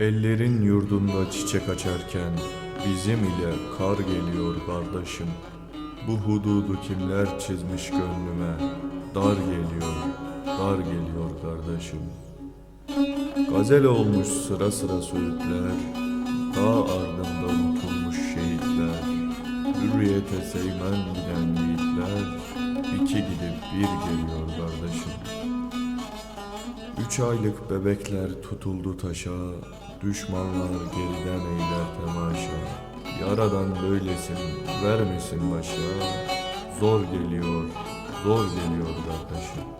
Ellerin yurdunda çiçek açarken bizim ile kar geliyor kardeşim. Bu hududu kimler çizmiş gönlüme? Dar geliyor, dar geliyor kardeşim. Gazel olmuş sıra sıra söğütler, dağ ardında unutulmuş şehitler, hürriyete seymen giden yiğitler, iki gidip bir geliyor kardeşim. Üç aylık bebekler tutuldu taşa, düşmanlar geriden eyler temaşa. Yaradan böylesin, vermesin başa, zor geliyor, zor geliyor kardeşim.